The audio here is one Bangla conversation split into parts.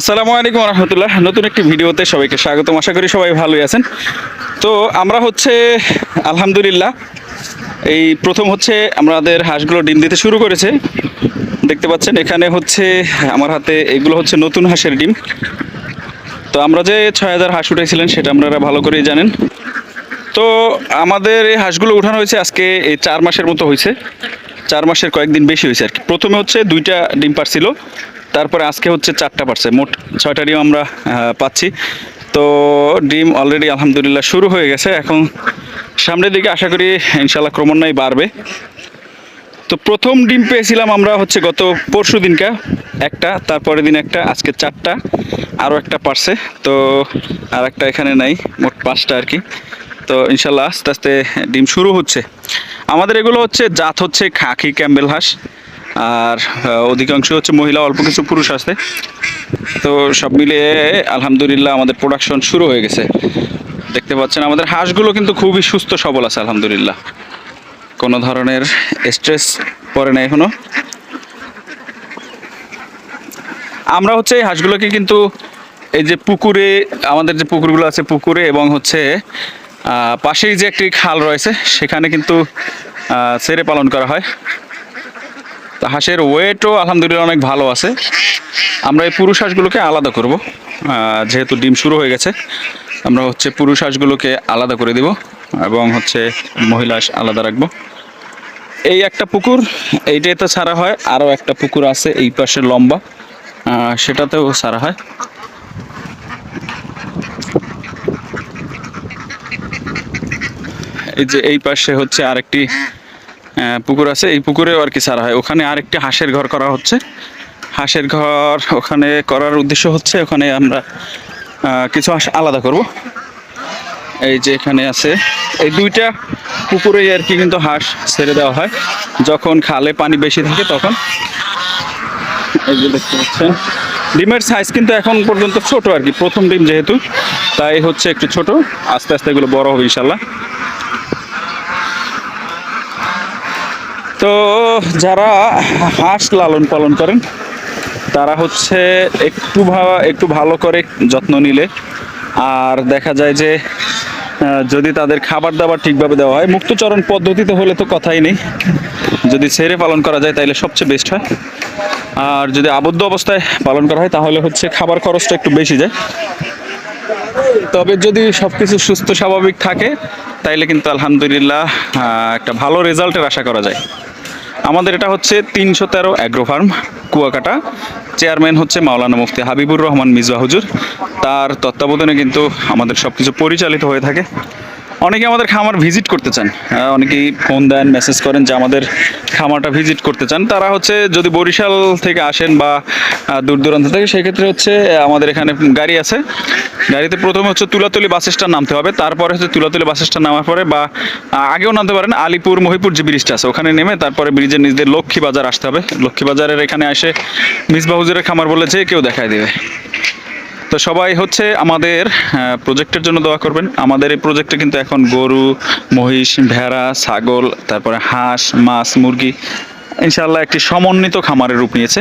আসসালামু আলাইকুম রহমতুল্লাহ। নতুন একটি ভিডিওতে সবাইকে স্বাগতম। আশা করি সবাই ভালোই আছেন। তো আমরা হচ্ছে, আলহামদুলিল্লাহ, এই প্রথম হচ্ছে আমাদের হাঁসগুলো ডিম দিতে শুরু করেছে। দেখতে পাচ্ছেন, এখানে হচ্ছে আমার হাতে এগুলো হচ্ছে নতুন হাঁসের ডিম। তো আমরা যে ছয় হাজার হাঁস উঠেছিলেন, সেটা আপনারা ভালো করেই জানেন। তো আমাদের এই হাঁসগুলো উঠানো হয়েছে আজকে এই চার মাসের মতো হয়েছে। চার মাসের কয়েকদিন বেশি হয়েছে আর কি। প্রথমে হচ্ছে দুইটা ডিম পারছিল তারপরে আজকে হচ্ছে চারটা পারছে মোট ছয়টা ডিম আমরা পাচ্ছি। তো ডিম অলরেডি আলহামদুলিল্লাহ শুরু হয়ে গেছে। এখন সামনের দিকে আশা করি ইনশাল্লাহ ক্রমান্বয়ে বাড়বে। তো প্রথম ডিম পেয়েছিলাম আমরা হচ্ছে গত পরশু দিনকা। একটা, তারপরের দিন একটা, আজকে চারটা, আরও একটা পারছে। তো আর একটা এখানে নাই, মোট পাঁচটা আর কি। তো ইনশাল্লাহ আস্তে আস্তে ডিম শুরু হচ্ছে। আমাদের এগুলো হচ্ছে জাত হচ্ছে খাকি ক্যাম্বেল হাঁস। আর অধিকাংশ হচ্ছে মহিলা, অল্প কিছু পুরুষ আছে। তো সব মিলিয়ে আলহামদুলিল্লাহ আমাদের প্রোডাকশন শুরু হয়ে গেছে। দেখতে পাচ্ছেন আমাদের হাঁসগুলো কিন্তু খুবই সুস্থ, সবল আছে, আলহামদুলিল্লাহ। কোনো ধরনের স্ট্রেস পড়ে না এখনও। আমরা হচ্ছে এই হাঁসগুলোকে কিন্তু এই যে পুকুরে, আমাদের যে পুকুরগুলো আছে পুকুরে এবং হচ্ছে পাশেই যে একটি খাল রয়েছে, সেখানে কিন্তু ছেড়ে পালন করা হয়। তো হাঁসের ওয়েটও আলহামদুলিল্লাহ অনেক ভালো আছে। আমরা এই পুরুষ হাঁসগুলোকে আলাদা করব। যেহেতু ডিম শুরু হয়ে গেছে, আমরা হচ্ছে পুরুষ হাঁসগুলোকে আলাদা করে দিব এবং হচ্ছে মহিলা হাঁস আলাদা রাখব। এই একটা পুকুর এইটাতে ছাড়া হয়, আরও একটা পুকুর আছে এই পাশে লম্বা সেটাতেও ছাড়া হয়। এই যে এই পাশে হচ্ছে আরেকটি পুকুর আছে, এই পুকুরেও আর কি ছাড়া হয়। ওখানে আরেকটি হাঁসের ঘর করা হচ্ছে। হাঁসের ঘর ওখানে করার উদ্দেশ্য হচ্ছে, ওখানে আমরা কিছু হাঁস আলাদা করব। এই যে এখানে আছে, এই দুইটা পুকুরেই আর কি কিন্তু হাঁস ছেড়ে দেওয়া হয়। যখন খালে পানি বেশি থাকে তখন। এই যে দেখতে পাচ্ছেন, ডিমের সাইজ কিন্তু এখন পর্যন্ত ছোট আর কি, প্রথম ডিম যেহেতু, তাই হচ্ছে একটু ছোট। আস্তে আস্তে এগুলো বড় হবে ইনশাল্লাহ তো যারা হাঁস লালন পালন করেন, তারা হচ্ছে একটু একটু ভালো করে যত্ন নিলে। আর দেখা যায় যে যদি তাদের খাবার দাবার ঠিকভাবে দেওয়া হয়, মুক্তচরণ পদ্ধতিতে হলে তো কথাই নেই। যদি ছেড়ে পালন করা যায় তাহলে সবচেয়ে বেস্ট হয়। আর যদি আবদ্ধ অবস্থায় পালন করা হয়, তাহলে হচ্ছে খাবার খরচটা একটু বেশি যায়। তবে যদি সব কিছু সুস্থ স্বাভাবিক থাকে, তাইলে কিন্তু আলহামদুলিল্লাহ একটা ভালো রেজাল্টের আশা করা যায়। আমাদের এটা হচ্ছে তিনশো তেরো অ্যাগ্রোফার্ম কুয়াকাটা। চেয়ারম্যান হচ্ছে মাওলানা মুফতি হাবিবুর রহমান মিজবাহুজুর তার তত্ত্বাবধানে কিন্তু আমাদের সব কিছু পরিচালিত হয়ে থাকে। অনেকে আমাদের খামার ভিজিট করতে চান। অনেকেই ফোন দেন মেসেজ করেন যে আমাদের খামারটা ভিজিট করতে চান। তারা হচ্ছে যদি বরিশাল থেকে আসেন বা দূর দূরান্ত থেকে, সেক্ষেত্রে হচ্ছে আমাদের এখানে গাড়ি আছে। গাড়িতে প্রথমে হচ্ছে তুলাতলি বাস স্ট্যান্ড নামতে হবে। তারপরে হচ্ছে তুলাতলি বাস স্ট্যান্ড নামার পরে বা আগেও নামতে পারেন, আলিপুর, মহিপুর যে ব্রিজটা আছে, ওখানে নেমে তারপরে ব্রিজের নিচ দিয়ে লক্ষ্মী বাজার আসতে হবে। লক্ষ্মী বাজারের এখানে এসে মিসবাহ হুজুরের খামার বলে যে কেউ দেখায় দেবে। তো সবাই হচ্ছে আমাদের প্রজেক্টের জন্য দোয়া করবেন। আমাদের এই প্রজেক্টে কিন্তু এখন গরু, মহিষ, ভেড়া, ছাগল, তারপরে হাঁস, মাছ, মুরগি, ইনশাআল্লাহ একটি সমন্বিত খামারের রূপ নিয়েছে।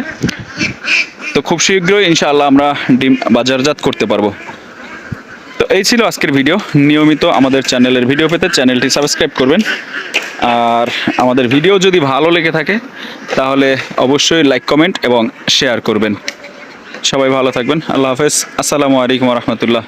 তো খুব শীঘ্রই ইনশাআল্লাহ আমরা ডিম বাজারজাত করতে পারব। তো এই ছিল আজকের ভিডিও। নিয়মিত আমাদের চ্যানেলের ভিডিও পেতে চ্যানেলটি সাবস্ক্রাইব করবেন। আর আমাদের ভিডিও যদি ভালো লেগে থাকে, তাহলে অবশ্যই লাইক, কমেন্ট এবং শেয়ার করবেন। সবাই ভালো থাকবেন। আল্লাহ হাফেজ। আসসালামু আলাইকুম রহমতুল্লাহ।